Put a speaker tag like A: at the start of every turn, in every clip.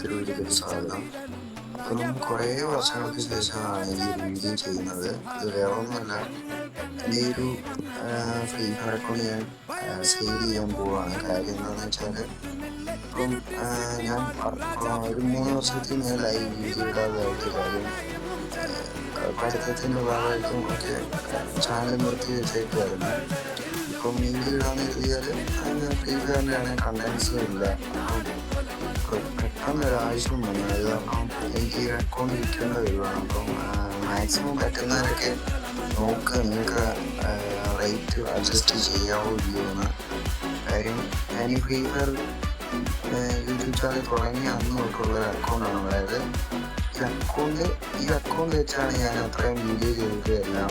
A: എല്ലാവർക്കും ഒരിക്കലും സ്വാഗതം അപ്പം കുറേ വർഷങ്ങൾക്ക് ശേഷമാണ് ഈ ഒരു വീഡിയോ ചെയ്യുന്നത് ഇത് വേറെ ഒന്നുമല്ല എന്റെ ഒരു ഫ്രീ ഫയർ അക്കൗണ്ട് ഞാൻ സെയിൽ ചെയ്യാൻ പോവാണ് കാര്യം എന്താണെന്ന് വെച്ചാൽ ഇപ്പം ഞാൻ ഒരു മൂന്ന് വർഷത്തിൽ ഞാൻ ലൈവ് വീഡിയോ ഇടാതായിട്ട് കാര്യം പഠിത്തത്തിന്റെ ഭാഗമായിട്ടും ഒക്കെ ചാനൽ നിർത്തി വെച്ചേക്കുമായിരുന്നു ഇപ്പം വീഡിയോ ഇടാന്ന് കരുതിയാൽ ഫ്രീ ഫയറിന്റെ കണ്ടൻസും ഇല്ല അപ്പം പെട്ടെന്ന് ഒരു ആവശ്യം വന്നു അത് കാരണം എനിക്ക് അക്കൗണ്ട് വിൽക്കേണ്ട വരുവാണ് അപ്പം മാക്സിമം പറ്റുന്നവരൊക്കെ നോക്ക് നിങ്ങൾക്ക് റേറ്റ് അഡ്ജസ്റ്റ് ചെയ്യാവോ ഇല്ലയോ എന്ന്. കാര്യം ഞാൻ ഈ ഫ്രീ ഫയർ യൂട്യൂബ് ചാനൽ തുടങ്ങി അന്ന് തൊട്ടുള്ള അക്കൗണ്ടാണ് അതായത് ഈ അക്കൗണ്ട് ഈ അക്കൗണ്ട് വെച്ചാണ് ഞാൻ അത്രയും വീഡിയോ ചെയ്തത് എല്ലാം.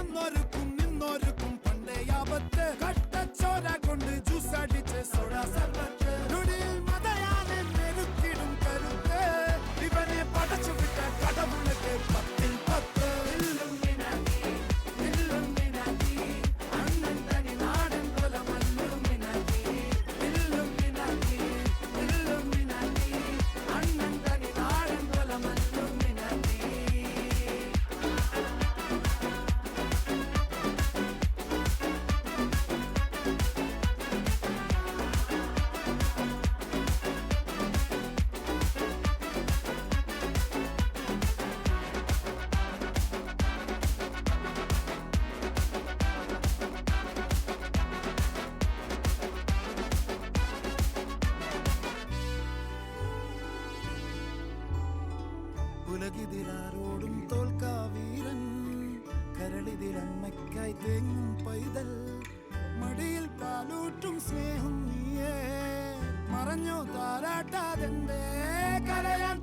B: ഉലകിതിലാരോടും തോൽക്കാവീരൻ. കരളിതിലമ്മയ്ക്കായി തേങ്ങും പൈതൽ. മടിയിൽ പാലൂട്ടും സ്നേഹം നീയേ. മറഞ്ഞോ താരാട്ടാതെന്റെ കരയാൻ